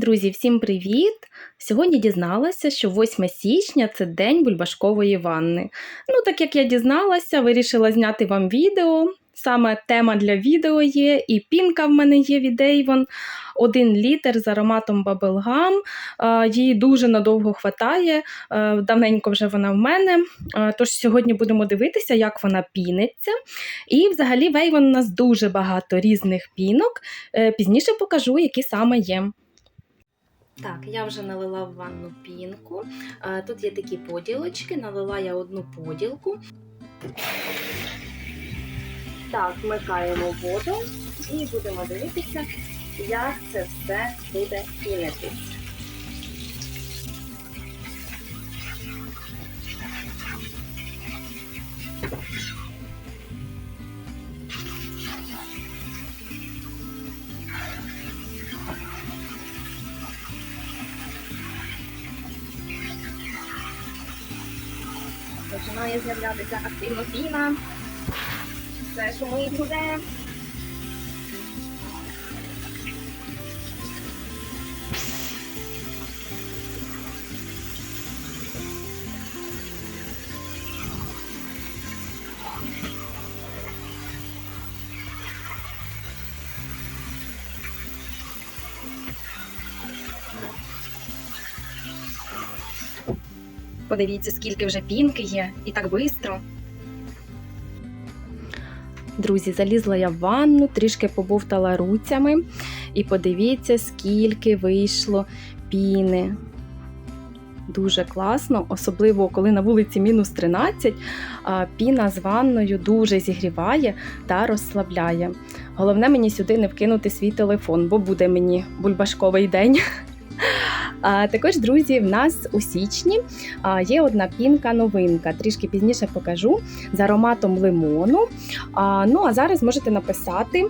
Друзі, всім привіт! Сьогодні дізналася, що 8 січня це день бульбашкової ванни. Ну, так як я дізналася, вирішила зняти вам відео. Саме тема для відео є, і пінка в мене є від Avon. Один літр з ароматом. Е, Її дуже надовго хватає. Давненько вже вона в мене. Тож сьогодні будемо дивитися, як вона піниться. І взагалі в Avon у нас дуже багато різних пінок. Е, Пізніше покажу, які саме є. Так, я вже налила в ванну пінку. Е, Тут є такі поділочки, налила я одну поділку. Так, вмикаємо воду і будемо дивитися, як це все буде пінитись. Починає з'являтися активно піна. Все шумить буде. Подивіться, скільки вже пінки є, і так швидко. Друзі, залізла я в ванну, трішки побовтала руцями, і подивіться, скільки вийшло піни. Дуже класно, особливо коли на вулиці мінус 13, піна з ванною дуже зігріває та розслабляє. Головне мені сюди не вкинути свій телефон, бо буде мені бульбашковий день. А також, друзі, в нас у січні є одна пінка-новинка. Трішки пізніше покажу з ароматом лимону. Ну а зараз можете написати,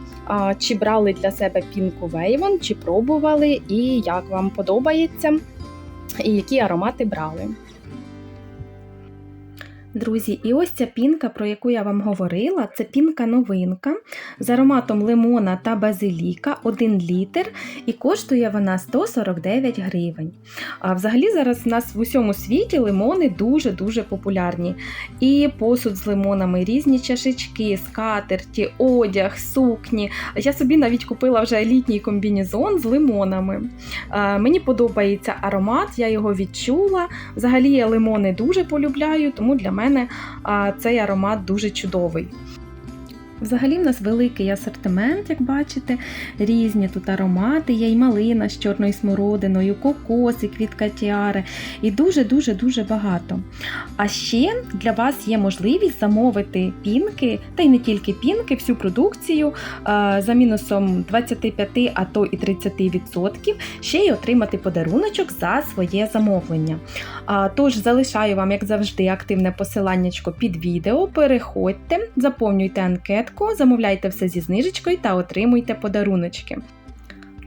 чи брали для себе пінку Вейвон, чи пробували, і як вам подобається, і які аромати брали. Друзі, і ось ця пінка, про яку я вам говорила, це пінка-новинка з ароматом лимона та базиліка 1 літр, і коштує вона 149 гривень. А взагалі зараз у нас в усьому світі лимони дуже-дуже популярні. І посуд з лимонами, різні чашечки, скатерті, одяг, сукні. Я собі навіть купила вже літній комбінезон з лимонами. А, Мені подобається аромат, я його відчула. Взагалі я лимони дуже полюбляю, тому для мене а, цей аромат дуже чудовий. Взагалі в нас великий асортимент, як бачите, різні тут аромати, є й малина з чорною смородиною, кокоси, квітка тіари і дуже-дуже-дуже багато. А ще для вас є можливість замовити пінки, та й не тільки пінки, всю продукцію е, за мінусом 25, а то і 30%, ще й отримати подаруночок за своє замовлення. Тож залишаю вам, як завжди, активне посиланнячко під відео. Переходьте, заповнюйте анкетку, замовляйте все зі знижечкою та отримуйте подаруночки.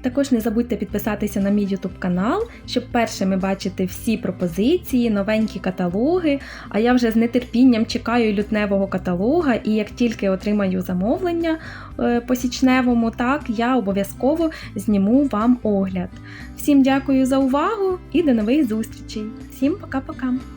Також не забудьте підписатися на мій YouTube канал, щоб першими бачити всі пропозиції, новенькі каталоги. А я вже з нетерпінням чекаю лютневого каталога, і як тільки отримаю замовлення е, по січневому, так я обов'язково зніму вам огляд. Всім дякую за увагу і до нових зустрічей! Всім пока-пока!